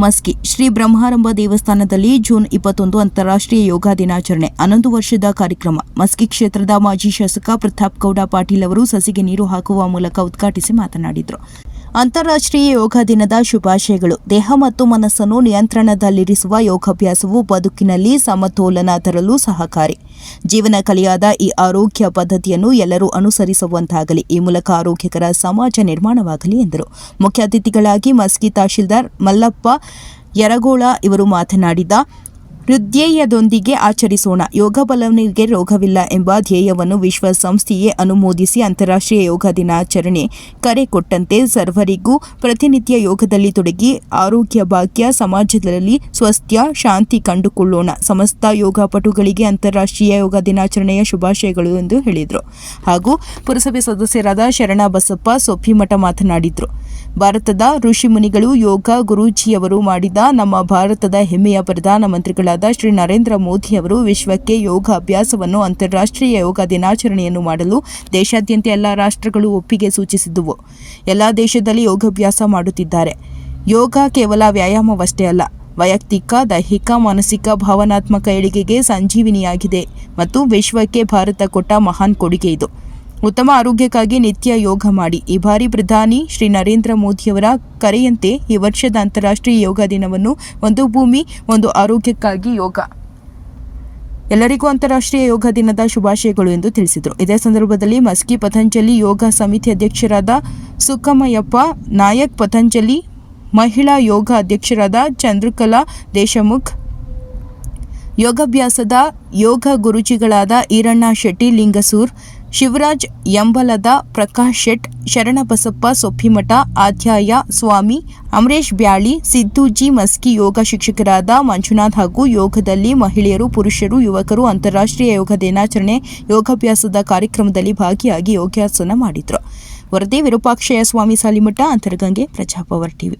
ಮಸ್ಕಿ. ಶ್ರೀ ಬ್ರಹ್ಮಾರಂಭ ದೇವಸ್ಥಾನದಲ್ಲಿ ಜೂನ್ ಇಪ್ಪತ್ತೊಂದು ಅಂತಾರಾಷ್ಟ್ರೀಯ ಯೋಗ ದಿನಾಚರಣೆ. ಹನ್ನೊಂದು ವರ್ಷದ ಕಾರ್ಯಕ್ರಮ. ಮಸ್ಕಿ ಕ್ಷೇತ್ರದ ಮಾಜಿ ಶಾಸಕ ಪ್ರತಾಪ್ ಗೌಡ ಪಾಟೀಲ್ ಅವರು ಸಸಿಗೆ ನೀರು ಹಾಕುವ ಮೂಲಕ ಉದ್ಘಾಟಿಸಿ ಮಾತನಾಡಿದರು. ಅಂತಾರಾಷ್ಟ್ರೀಯ ಯೋಗ ದಿನದ ಶುಭಾಶಯಗಳು. ದೇಹ ಮತ್ತು ಮನಸ್ಸನ್ನು ನಿಯಂತ್ರಣದಲ್ಲಿರಿಸುವ ಯೋಗಾಭ್ಯಾಸವು ಬದುಕಿನಲ್ಲಿ ಸಮತೋಲನ ತರಲು ಸಹಕಾರಿ. ಜೀವನ ಕಲಿಯಾದ ಈ ಆರೋಗ್ಯ ಪದ್ಧತಿಯನ್ನು ಎಲ್ಲರೂ ಅನುಸರಿಸುವಂತಾಗಲಿ. ಈ ಮೂಲಕ ಆರೋಗ್ಯಕರ ಸಮಾಜ ನಿರ್ಮಾಣವಾಗಲಿ ಎಂದರು. ಮುಖ್ಯ ಅತಿಥಿಗಳಾಗಿ ಮಸ್ಕಿ ತಹಶೀಲ್ದಾರ್ ಮಲ್ಲಪ್ಪ ಯರಗೋಳ ಇವರು ಮಾತನಾಡಿದ ಹೃದಯದೊಂದಿಗೆ ಆಚರಿಸೋಣ. ಯೋಗ ಬಲವನಿಗೆ ರೋಗವಿಲ್ಲ ಎಂಬ ಧ್ಯೇಯವನ್ನು ವಿಶ್ವಸಂಸ್ಥೆಯೇ ಅನುಮೋದಿಸಿ ಅಂತಾರಾಷ್ಟ್ರೀಯ ಯೋಗ ದಿನಾಚರಣೆ ಕರೆ ಕೊಟ್ಟಂತೆ ಸರ್ವರಿಗೂ ಪ್ರತಿನಿತ್ಯ ಯೋಗದಲ್ಲಿ ತೊಡಗಿ ಆರೋಗ್ಯ, ಭಾಗ್ಯ, ಸಮಾಜದಲ್ಲಿ ಸ್ವಸ್ಥ್ಯ ಶಾಂತಿ ಕಂಡುಕೊಳ್ಳೋಣ. ಸಮಸ್ತ ಯೋಗ ಪಟುಗಳಿಗೆ ಅಂತಾರಾಷ್ಟ್ರೀಯ ಯೋಗ ದಿನಾಚರಣೆಯ ಶುಭಾಶಯಗಳು ಎಂದು ಹೇಳಿದರು. ಹಾಗೂ ಪುರಸಭೆ ಸದಸ್ಯರಾದ ಶರಣ ಬಸಪ್ಪ ಸೊಪ್ಪಿಮಠ ಮಾತನಾಡಿದರು. ಭಾರತದ ಋಷಿಮುನಿಗಳು ಯೋಗ ಗುರೂಜಿಯವರು ಮಾಡಿದ ನಮ್ಮ ಭಾರತದ ಹೆಮ್ಮೆಯ ಪ್ರಧಾನಮಂತ್ರಿಗಳಾದ ಶ್ರೀ ನರೇಂದ್ರ ಮೋದಿ ಅವರು ವಿಶ್ವಕ್ಕೆ ಯೋಗ ಅಭ್ಯಾಸವನ್ನು ಅಂತಾರಾಷ್ಟ್ರೀಯ ಯೋಗ ದಿನಾಚರಣೆಯನ್ನು ಮಾಡಲು ದೇಶಾದ್ಯಂತ ಎಲ್ಲ ರಾಷ್ಟ್ರಗಳು ಒಪ್ಪಿಗೆ ಸೂಚಿಸಿದ್ದುವು. ಎಲ್ಲ ದೇಶದಲ್ಲಿ ಯೋಗಾಭ್ಯಾಸ ಮಾಡುತ್ತಿದ್ದಾರೆ. ಯೋಗ ಕೇವಲ ವ್ಯಾಯಾಮವಷ್ಟೇ ಅಲ್ಲ, ವೈಯಕ್ತಿಕ, ದೈಹಿಕ, ಮಾನಸಿಕ, ಭಾವನಾತ್ಮಕ ಏಳಿಗೆಗೆ ಸಂಜೀವಿನಿಯಾಗಿದೆ ಮತ್ತು ವಿಶ್ವಕ್ಕೆ ಭಾರತ ಕೊಟ್ಟ ಮಹಾನ್ ಕೊಡುಗೆ ಇದು. ಉತ್ತಮ ಆರೋಗ್ಯಕ್ಕಾಗಿ ನಿತ್ಯ ಯೋಗ ಮಾಡಿ. ಈ ಬಾರಿ ಪ್ರಧಾನಿ ಶ್ರೀ ನರೇಂದ್ರ ಮೋದಿಯವರ ಕರೆಯಂತೆ ಈ ವರ್ಷದ ಅಂತಾರಾಷ್ಟ್ರೀಯ ಯೋಗ ದಿನವನ್ನು ಒಂದು ಭೂಮಿ, ಒಂದು ಆರೋಗ್ಯಕ್ಕಾಗಿ ಯೋಗ. ಎಲ್ಲರಿಗೂ ಅಂತಾರಾಷ್ಟ್ರೀಯ ಯೋಗ ದಿನದ ಶುಭಾಶಯಗಳು ಎಂದು ತಿಳಿಸಿದರು. ಇದೇ ಸಂದರ್ಭದಲ್ಲಿ ಮಸ್ಕಿ ಪತಂಜಲಿ ಯೋಗ ಸಮಿತಿ ಅಧ್ಯಕ್ಷರಾದ ಸುಕ್ಕಮಯ್ಯಪ್ಪ ನಾಯಕ್ ಪತಂಜಲಿ, ಮಹಿಳಾ ಯೋಗ ಅಧ್ಯಕ್ಷರಾದ ಚಂದ್ರಕಲಾ ದೇಶಮುಖ್, ಯೋಗಾಭ್ಯಾಸದ ಯೋಗ ಗುರುಜಿಗಳಾದ ಈರಣ್ಣ ಶೆಟ್ಟಿ, ಲಿಂಗಸೂರ್ ಶಿವರಾಜ್ ಎಂಬಲದ ಪ್ರಕಾಶ್ ಶೆಟ್, ಶರಣಬಸಪ್ಪ ಸೊಪ್ಪಿಮಠ ಆಧ್ಯಾಯ ಸ್ವಾಮಿ, ಅಮರೇಶ್ ಬ್ಯಾಳಿ ಸಿದ್ದುಜಿ ಮಸ್ಕಿ ಯೋಗ ಶಿಕ್ಷಕರಾದ ಮಂಜುನಾಥ್ ಹಾಗೂ ಯೋಗದಲ್ಲಿ ಮಹಿಳೆಯರು, ಪುರುಷರು, ಯುವಕರು ಅಂತಾರಾಷ್ಟ್ರೀಯ ಯೋಗ ದಿನಾಚರಣೆ, ಯೋಗಾಭ್ಯಾಸದ ಕಾರ್ಯಕ್ರಮದಲ್ಲಿ ಭಾಗಿಯಾಗಿ ಯೋಗಾಸನ ಮಾಡಿದರು. ವರದಿ ವಿರೂಪಾಕ್ಷಯ ಸ್ವಾಮಿ ಸಾಲಿಮಠ, ಅಂತರಗಂಗೆ ಪ್ರಜಾಪವರ್ ಟಿವಿ.